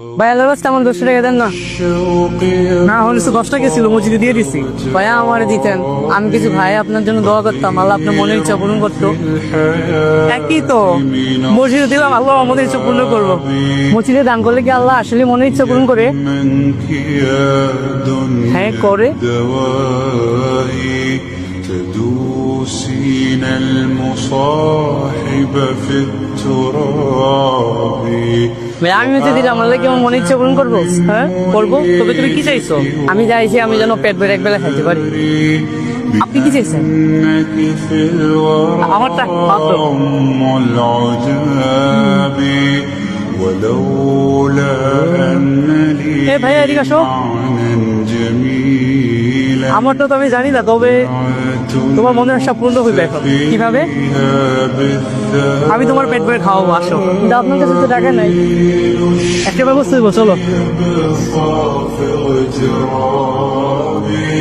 ভাই আল্লাহ রাস্তা আমার দশটা টাকা দেন না না হলে তো দশ টাকা ছিল মসজিদে দিয়ে দিছি ভাইয়া আমার দিতেন আমি কিছু ভাই আপনার জন্য দোয়া করতাম আল্লাহ আপনার মনের ইচ্ছা পূরণ করতো একই তো মসজিদে দিলাম আল্লাহ আমাদের ইচ্ছা পূর্ণ করবো মসজিদে দান করলে কি আল্লাহ আসলে মনের ইচ্ছা পূরণ করে منك يا دنيا হ্যাঁ করে دوائي تدوسين المصاحب في التراب আমি হচ্ছে দিলাম আল্লাহ আমার মনে ইচ্ছে পূরণ করব হ্যাঁ? করব? তবে তুমি কি চাইছো? আমি চাইছি, আমি যেন পেট ভরে একবেলা খাইতে পারি। আপনি কি চাইছেন? আমারটা এ ভাই এদিকে আসো। আমারটা তো আমি জানি না তবে তোমার মনের আশা পূর্ণ হইবে এখন কিভাবে فيها بالذات আমি তোমার পেট ভরে খাওয়াবো আসো কিন্তু আপনার কাছে তো টাকা নাই একটা ব্যবস্থা দেবো চলো بالصافغ ترابي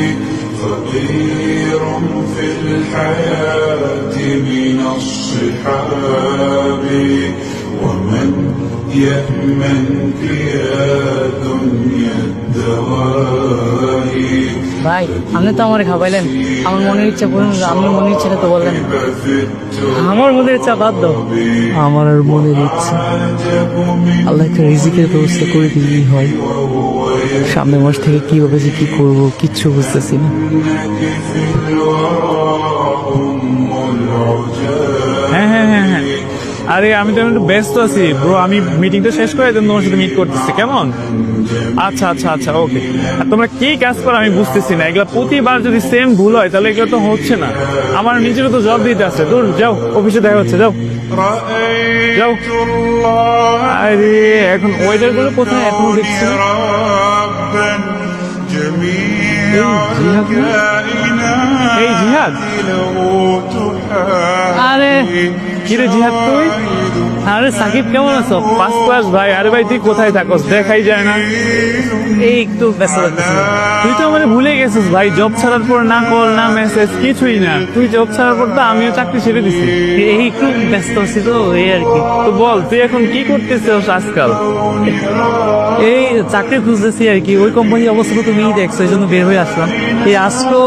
فقير في الحياة من الصحاب ومن يأمنك يا دنيا الدوائي ভাই আপনি তো আমার খাওয়াইলেন আমার মনের ইচ্ছা পূরণ হলো, আমার মনের ইচ্ছাটা তো বললেন না। في التراب আমার মনের ইচ্ছা বাদ দাও আমার আর মনের ইচ্ছা আল্লাহ একটা রিজিকের ব্যবস্থা করে দিলেই হয় সামনে মাস থেকে কিভাবে যে কি করবো কিচ্ছু বুঝতেছি না في الورى أم العجاب হ্যাঁ হ্যাঁ হ্যাঁ হ্যাঁ আরে, আমি তো একটু ব্যস্ত আছি। ব্রো, আমি মিটিংটা শেষ করে দেন তোমার সাথে মিট করতেছি। কেমন? আচ্ছা আচ্ছা আচ্ছা ওকে আর তোমরা কি কাজ করো আমি বুঝতেছি না। এগুলো প্রতিবার যদি সেম ভুল হয়, তাহলে এগুলো তো হচ্ছে না। আমার নিজেরও তো জব দিতে আছে। দূর যাও অফিসে দেখা হচ্ছে, যাও। যাও। আরে, এখন ওয়েটারগুলো কোথায় এখন দেখছি এই জিহাদ? আরে কিরে জিহাদ তুই? আরে সাকিব কেমন আছো? ফার্স্ট ক্লাস ভাই আরে ভাই তুই কোথায় থাকস? দেখাই যায় না। এই একটু ব্যস্ত তুই তো মানে ভুলে গেছিস ভাই? জব ছাড়ার পর না কল না মেসেজ কিছুই না। তুই জব ছাড়ার পর তো আমিও চাকরি ছেড়ে দিছি। এই একটু ব্যস্ত আছি তো এই আর কি। তো বল তুই এখন কি করতেছিস আজকাল? এই চাকরি খুঁজতেছি আর কি। ওই কোম্পানির অবস্থা তো তুমি দেখছ এই জন্য বের হয়ে আসলাম। এই আজকেও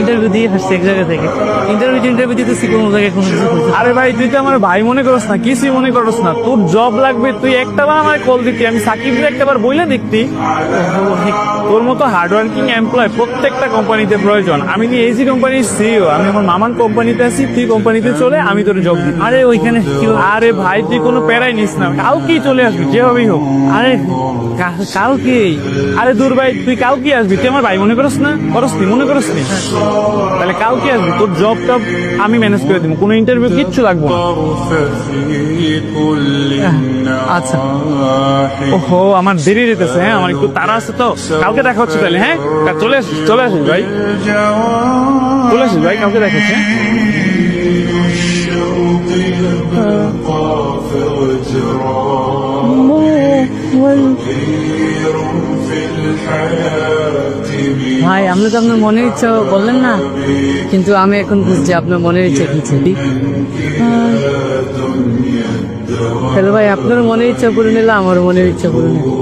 ইন্টারভিউ দিয়ে আসছে এক জায়গা থেকে। ইন্টারভিউ ইন্টারভিউ দিতেছি কোনো জায়গায় কোনো কিছু আরে ভাই তুই তো আমার ভাই মনে করস না কিছুই মনে করস না। তোর জব লাগবে তুই একটা বার আমার কল দিতি। আমি সাকিবকে একটা বার বইলে দেখতি। তোর মতো হার্ডওয়ার্কিং এমপ্লয় প্রত্যেকটা কোম্পানিতে প্রয়োজন। আমি কি এসি কোম্পানির সিও আমি আমার মামার কোম্পানিতে আছি তুই কোম্পানিতে চলে আমি তোর জব দিই আরে ওইখানে আরে ভাই তুই কোনো প্যারাই নিস না। কালকেই চলে আসবি যেভাবেই হোক। আরে আরে দূর ভাই তুই আসবি? তুই আমার ভাই মনে করিস না? করস নি মনে করিস নি? তাহলে আসবি? তোর জব টব আমি ম্যানেজ করে দিব। কোনো ইন্টারভিউ কিচ্ছু লাগবে আচ্ছা। ওহো আমার দেরি যেতেছে হ্যাঁ? আমার একটু তারা আছে তো। কালকে দেখা হচ্ছে তাহলে হ্যাঁ? চলে আসবি। চলে আসিস ভাই الجواب চলে আসিস ভাই কালকে দেখা হচ্ছে হ্যাঁ? الشوق يلقى في اغتراب ভাই আপনি তো আপনার মনের ইচ্ছা বললেন না কিন্তু আমি এখন বুঝছি আপনার মনের ইচ্ছা কি ছিল হ্যালো ভাই, আপনার মনের ইচ্ছা পূরণ নিলে আমার মনের ইচ্ছা পূরণ হলো।